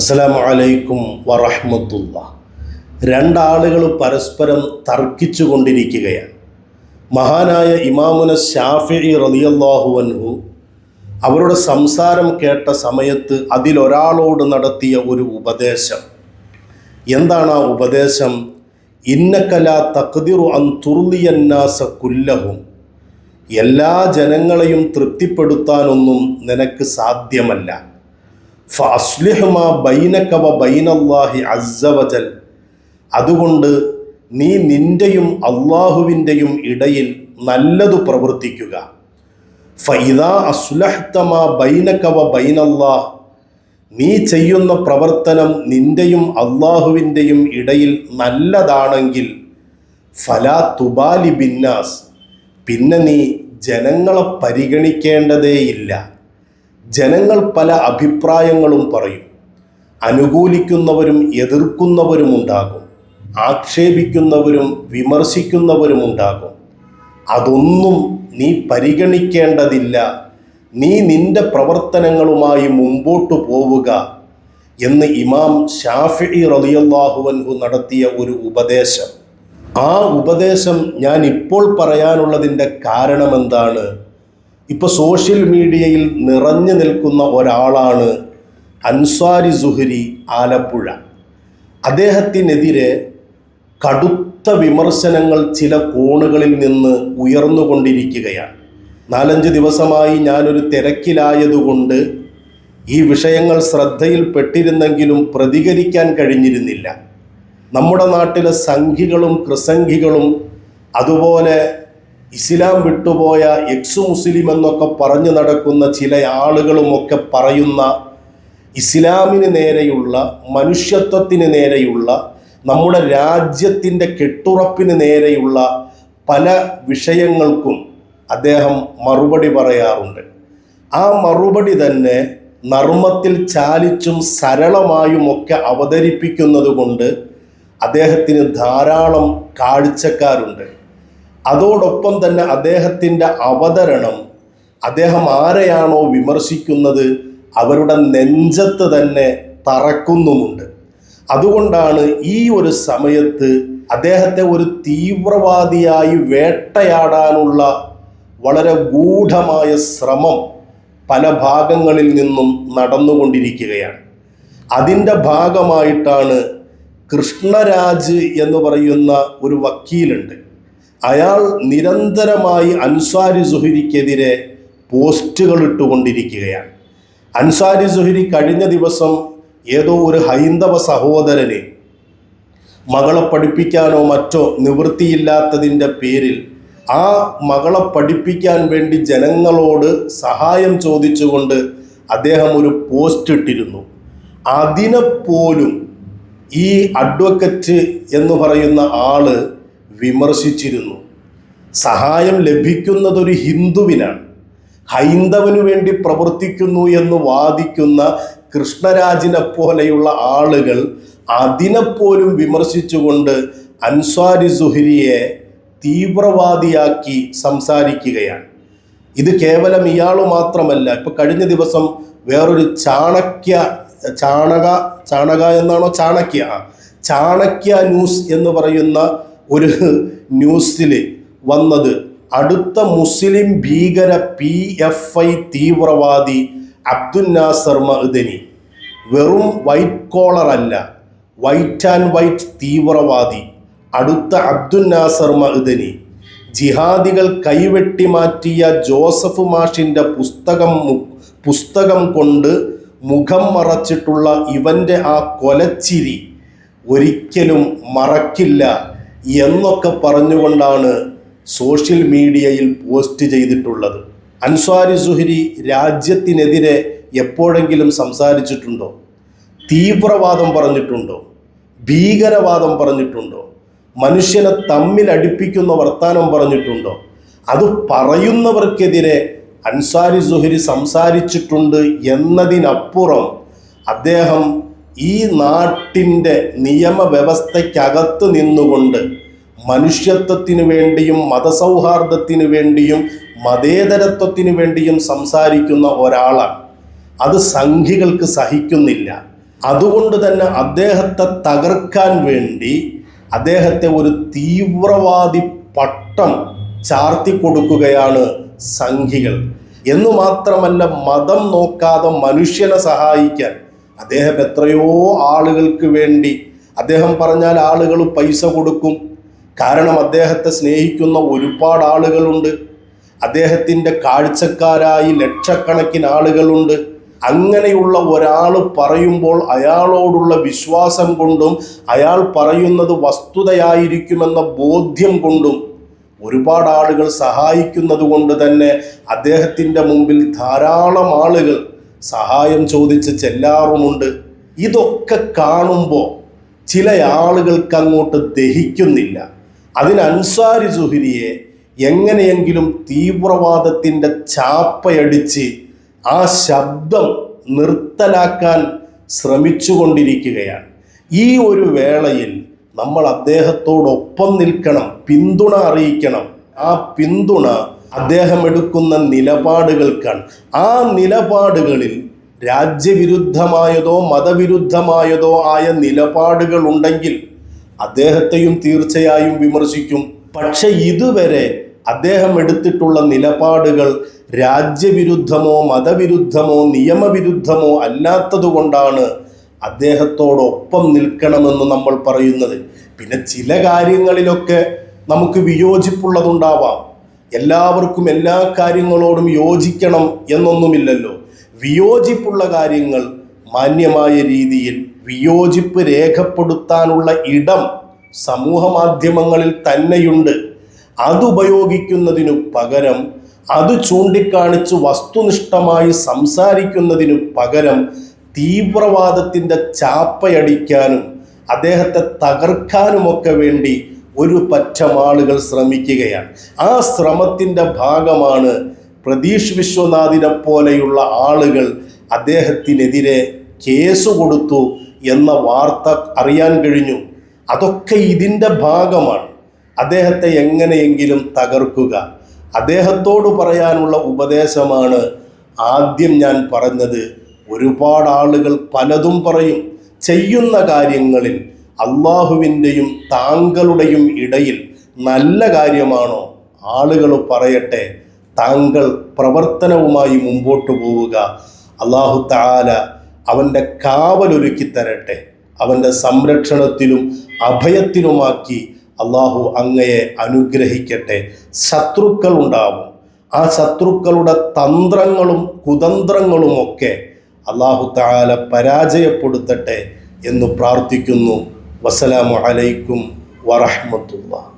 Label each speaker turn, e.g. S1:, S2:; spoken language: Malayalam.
S1: അസ്സലാമു അലൈക്കും വറഹ്മത്തുള്ള. രണ്ടാളുകൾ പരസ്പരം തർക്കിച്ചു കൊണ്ടിരിക്കുകയാണ്. മഹാനായ ഇമാമുന ഷാഫി റളിയല്ലാഹു അൻഹു അവരുടെ സംസാരം കേട്ട സമയത്ത് അതിലൊരാളോട് നടത്തിയ ഒരു ഉപദേശം. എന്താണ് ആ ഉപദേശം? ഇന്നക്കല തക്തിറു അൻ തുർലിയന്നാസ കുല്ലഹും. എല്ലാ ജനങ്ങളെയും തൃപ്തിപ്പെടുത്താനൊന്നും നിനക്ക് സാധ്യമല്ല. ബൈനല്ലാഹി അതുകൊണ്ട് നീ നിന്റെയും അള്ളാഹുവിന്റെയും ഇടയിൽ നല്ലതു പ്രവർത്തിക്കുക. ഫൈദ അസ്ലഹ്തമ ബൈനക്കവ ബൈനല്ലാഹ്. നീ ചെയ്യുന്ന പ്രവർത്തനം നിന്റെയും അള്ളാഹുവിന്റെയും ഇടയിൽ നല്ലതാണെങ്കിൽ ഫലാ തുബാലി ബിന്നാസ്. പിന്നെ നീ ജനങ്ങളെ പരിഗണിക്കേണ്ടതേയില്ല. ജനങ്ങൾ പല അഭിപ്രായങ്ങളും പറയും. അനുകൂലിക്കുന്നവരും എതിർക്കുന്നവരും ഉണ്ടാകും ആക്ഷേപിക്കുന്നവരും വിമർശിക്കുന്നവരും ഉണ്ടാകും അതൊന്നും നീ പരിഗണിക്കേണ്ടതില്ല. നീ നിന്റെ പ്രവർത്തനങ്ങളുമായി മുമ്പോട്ട് പോവുക എന്ന് ഇമാം ഷാഫി റളിയല്ലാഹുവൻഹു നടത്തിയ ഒരു ഉപദേശം. ആ ഉപദേശം ഞാൻ ഇപ്പോൾ പറയാനുള്ളതിന്റെ കാരണം എന്താണ് ഇപ്പോൾ സോഷ്യൽ മീഡിയയിൽ നിറഞ്ഞു നിൽക്കുന്ന ഒരാളാണ് അൻസാരി സുഹരി ആലപ്പുഴ. അദ്ദേഹത്തിനെതിരെ കടുത്ത വിമർശനങ്ങൾ ചില കോണുകളിൽ നിന്ന് ഉയർന്നുകൊണ്ടിരിക്കുകയാണ് നാലഞ്ച് ദിവസമായി ഞാനൊരു തിരക്കിലായതുകൊണ്ട് ഈ വിഷയങ്ങൾ ശ്രദ്ധയിൽപ്പെട്ടിരുന്നെങ്കിലും പ്രതികരിക്കാൻ കഴിഞ്ഞിരുന്നില്ല. നമ്മുടെ നാട്ടിലെ സംഘികളും കൃസംഘികളും അതുപോലെ ഇസ്ലാം വിട്ടുപോയ എക്സ് മുസ്ലിം എന്നൊക്കെ പറഞ്ഞു നടക്കുന്ന ചില ആളുകളുമൊക്കെ പറയുന്ന ഇസ്ലാമിന് നേരെയുള്ള മനുഷ്യത്വത്തിന് നേരെയുള്ള നമ്മുടെ രാജ്യത്തിന്റെ കെട്ടുറപ്പിന് നേരെയുള്ള പല വിഷയങ്ങൾക്കും അദ്ദേഹം മറുപടി പറയാറുണ്ട്. ആ മറുപടി തന്നെ നർമ്മത്തിൽ ചാലിച്ചും സരളമായുമൊക്കെ അവതരിപ്പിക്കുന്നത് കൊണ്ട് അദ്ദേഹത്തിന് ധാരാളം കാഴ്ചക്കാരുണ്ട്. അതോടൊപ്പം തന്നെ അദ്ദേഹത്തിന്റെ അവതരണം അദ്ദേഹം ആരെയാണോ വിമർശിക്കുന്നത് അവരുടെ നെഞ്ചത്ത് തന്നെ തറക്കുന്നുമുണ്ട്. അതുകൊണ്ടാണ് ഈ ഒരു സമയത്ത് അദ്ദേഹത്തെ ഒരു തീവ്രവാദിയായി വേട്ടയാടാനുള്ള വളരെ ഗൂഢമായ ശ്രമം പല ഭാഗങ്ങളിൽ നിന്നും നടന്നുകൊണ്ടിരിക്കുകയാണ്. അതിന്റെ ഭാഗമായിട്ടാണ് കൃഷ്ണരാജ് എന്ന് പറയുന്ന ഒരു വക്കീലുണ്ട്. അയാൾ നിരന്തരമായി അൻസാരി സുഹരിക്കെതിരെ പോസ്റ്റുകൾ ഇട്ടുകൊണ്ടിരിക്കുകയാണ്. അൻസാരി സുഹരി കഴിഞ്ഞ ദിവസം ഏതോ ഒരു ഹൈന്ദവ സഹോദരനെ മകളെ പഠിപ്പിക്കാനോ മറ്റോ നിവൃത്തിയില്ലാത്തതിന്റെ പേരിൽ ആ മകളെ പഠിപ്പിക്കാൻ വേണ്ടി ജനങ്ങളോട് സഹായം ചോദിച്ചുകൊണ്ട് അദ്ദേഹം ഒരു പോസ്റ്റ് ഇട്ടിരുന്നു. അതിനെപ്പോലും ഈ അഡ്വക്കറ്റ് എന്ന് പറയുന്ന ആൾ വിമർശിച്ചിരുന്നു. സഹായം ലഭിക്കുന്നതൊരു ഹിന്ദുവിനാണ്. ഹൈന്ദവനു വേണ്ടി പ്രവർത്തിക്കുന്നു എന്ന് വാദിക്കുന്ന കൃഷ്ണരാജിനെ പോലെയുള്ള ആളുകൾ അതിനെപ്പോലും വിമർശിച്ചുകൊണ്ട് അൻസ്വാരി സുഹരിയെ തീവ്രവാദിയാക്കി സംസാരിക്കുകയാണ്. ഇത് കേവലം ഇയാൾ മാത്രമല്ല ഇപ്പൊ കഴിഞ്ഞ ദിവസം വേറൊരു ചാണക്യ ചാണക ചാണക എന്നാണോ ചാണക്യ? ചാണക്യ ന്യൂസ് എന്ന് പറയുന്ന ഒരു ന്യൂസിൽ വന്നത് അടുത്ത മുസ്ലിം ഭീകര പി എഫ് ഐ തീവ്രവാദി അബ്ദുൽ നാസർ മഹ്ദനി വെറും വൈറ്റ് കോളർ അല്ല വൈറ്റ് ആൻഡ് വൈറ്റ് തീവ്രവാദി അടുത്ത അബ്ദുൽ നാസർ മഹ്ദനി ജിഹാദികൾ കൈവെട്ടി മാറ്റിയ ജോസഫ് മാഷിന്റെ പുസ്തകം പുസ്തകം കൊണ്ട് മുഖം മറച്ചിട്ടുള്ള ഇവന്റെ ആ കൊലച്ചിരി ഒരിക്കലും മറക്കില്ല. എന്നൊക്കെ പറഞ്ഞുകൊണ്ടാണ് സോഷ്യൽ മീഡിയയിൽ പോസ്റ്റ് ചെയ്തിട്ടുള്ളത്. അൻസ്വാരി സുഹരി രാജ്യത്തിനെതിരെ എപ്പോഴെങ്കിലും സംസാരിച്ചിട്ടുണ്ടോ? തീവ്രവാദം പറഞ്ഞിട്ടുണ്ടോ? ഭീകരവാദം പറഞ്ഞിട്ടുണ്ടോ? മനുഷ്യനെ തമ്മിൽ അടുപ്പിക്കുന്ന വർത്തമാനം പറഞ്ഞിട്ടുണ്ടോ? അത് പറയുന്നവർക്കെതിരെ അൻസാരി സുഹരി സംസാരിച്ചിട്ടുണ്ട് എന്നതിനപ്പുറം അദ്ദേഹം ഈ നാട്ടിന്റെ നിയമവ്യവസ്ഥയ്ക്കകത്ത് നിന്നുകൊണ്ട് മനുഷ്യത്വത്തിനു വേണ്ടിയും മതസൗഹാർദ്ദത്തിനു വേണ്ടിയും മതേതരത്വത്തിനു വേണ്ടിയും സംസാരിക്കുന്ന ഒരാളാണ്. അത് സംഘികൾക്ക് സഹിക്കുന്നില്ല. അതുകൊണ്ട് തന്നെ അദ്ദേഹത്തെ തകർക്കാൻ വേണ്ടി അദ്ദേഹത്തെ ഒരു തീവ്രവാദി പട്ടം ചാർത്തി കൊടുക്കുകയാണ് സംഘികൾ. എന്നു മാത്രമല്ല മതം നോക്കാതെ മനുഷ്യനെ സഹായിക്കാൻ അദ്ദേഹം എത്രയോ ആളുകൾക്ക് വേണ്ടി അദ്ദേഹം പറഞ്ഞാൽ ആളുകൾ പൈസ കൊടുക്കും. കാരണം അദ്ദേഹത്തെ സ്നേഹിക്കുന്ന ഒരുപാട് ആളുകളുണ്ട്. അദ്ദേഹത്തിന്റെ കാഴ്ചക്കാരായി ലക്ഷക്കണക്കിന് ആളുകളുണ്ട്. അങ്ങനെയുള്ള ഒരാൾ പറയുമ്പോൾ അയാളോടുള്ള വിശ്വാസം കൊണ്ടും അയാൾ പറയുന്നത് വസ്തുതയായിരിക്കുമെന്ന ബോധ്യം കൊണ്ടും ഒരുപാട് ആളുകൾ സഹായിക്കുന്നത് കൊണ്ട് തന്നെ അദ്ദേഹത്തിന്റെ മുമ്പിൽ ധാരാളം ആളുകൾ സഹായം ചോദിച്ച് ചെല്ലാറുമുണ്ട്. ഇതൊക്കെ കാണുമ്പോൾ ചില ആളുകൾക്ക് അങ്ങോട്ട് ദഹിക്കുന്നില്ല. അതിന് അൻസാരി എങ്ങനെയെങ്കിലും തീവ്രവാദത്തിന്റെ ചാപ്പയടിച്ച് ആ ശബ്ദം നിർത്തലാക്കാൻ ശ്രമിച്ചുകൊണ്ടിരിക്കുകയാണ്. ഈ ഒരു വേളയിൽ നമ്മൾ അദ്ദേഹത്തോടൊപ്പം നിൽക്കണം പിന്തുണ അറിയിക്കണം. ആ പിന്തുണ അദ്ദേഹം എടുക്കുന്ന നിലപാടുകൾ കാണും. ആ നിലപാടുകളിൽ രാജ്യവിരുദ്ധമായതോ മതവിരുദ്ധമായതോ ആയ നിലപാടുകൾ ഉണ്ടെങ്കിൽ അദ്ദേഹത്തെയും തീർച്ചയായും വിമർശിക്കും. പക്ഷെ ഇതുവരെ അദ്ദേഹം എടുത്തിട്ടുള്ള നിലപാടുകൾ രാജ്യവിരുദ്ധമോ മതവിരുദ്ധമോ നിയമവിരുദ്ധമോ അല്ലാത്തതുകൊണ്ടാണ് അദ്ദേഹത്തോടൊപ്പം നിൽക്കണമെന്ന് നമ്മൾ പറയുന്നത്. പിന്നെ ചില കാര്യങ്ങളിലൊക്കെ നമുക്ക് വിയോജിപ്പുള്ളതുണ്ടാവാം. എല്ലാവർക്കും എല്ലാ കാര്യങ്ങളോടും യോജിക്കണം എന്നൊന്നുമില്ലല്ലോ. വിയോജിപ്പുള്ള കാര്യങ്ങൾ മാന്യമായ രീതിയിൽ വിയോജിപ്പ് രേഖപ്പെടുത്താനുള്ള ഇടം സമൂഹ മാധ്യമങ്ങളിൽ തന്നെയുണ്ട്. അതുപയോഗിക്കുന്നതിനു പകരം അത് ചൂണ്ടിക്കാണിച്ച് വസ്തുനിഷ്ഠമായി സംസാരിക്കുന്നതിനു പകരം തീവ്രവാദത്തിന്റെ ചാപ്പയടിക്കാനും അദ്ദേഹത്തെ തകർക്കാനുമൊക്കെ വേണ്ടി ഒരു പറ്റം ആളുകൾ ശ്രമിക്കുകയാണ്. ആ ശ്രമത്തിന്റെ ഭാഗമാണ് പ്രതീഷ് വിശ്വനാഥിനെ പോലെയുള്ള ആളുകൾ അദ്ദേഹത്തിനെതിരെ കേസ് കൊടുത്തു എന്ന വാർത്ത അറിയാൻ കഴിഞ്ഞു. അതൊക്കെ ഇതിന്റെ ഭാഗമാണ്. അദ്ദേഹത്തെ എങ്ങനെയെങ്കിലും തകർക്കുക. അദ്ദേഹത്തോട് പറയാനുള്ള ഉപദേശമാണ് ആദ്യം ഞാൻ പറഞ്ഞത്. ഒരുപാട് ആളുകൾ പലതും പറയും. ചെയ്യുന്ന കാര്യങ്ങളിൽ അള്ളാഹുവിന്റെയും താങ്കളുടെയും ഇടയിൽ നല്ല കാര്യമാണോ? ആളുകൾ പറയട്ടെ. താങ്കൾ പ്രവർത്തനവുമായി മുമ്പോട്ട് പോവുക. അള്ളാഹു താല അവന്റെ കാവലൊരുക്കി തരട്ടെ. അവന്റെ സംരക്ഷണത്തിലും അഭയത്തിലുമാക്കി അള്ളാഹു അങ്ങയെ അനുഗ്രഹിക്കട്ടെ. ശത്രുക്കൾ ഉണ്ടാവും. ആ ശത്രുക്കളുടെ തന്ത്രങ്ങളും കുതന്ത്രങ്ങളുമൊക്കെ അള്ളാഹു താല പരാജയപ്പെടുത്തട്ടെ എന്ന് പ്രാർത്ഥിക്കുന്നു. വസ്സലാമു അലൈക്കും വറഹ്മത്തുള്ളാഹി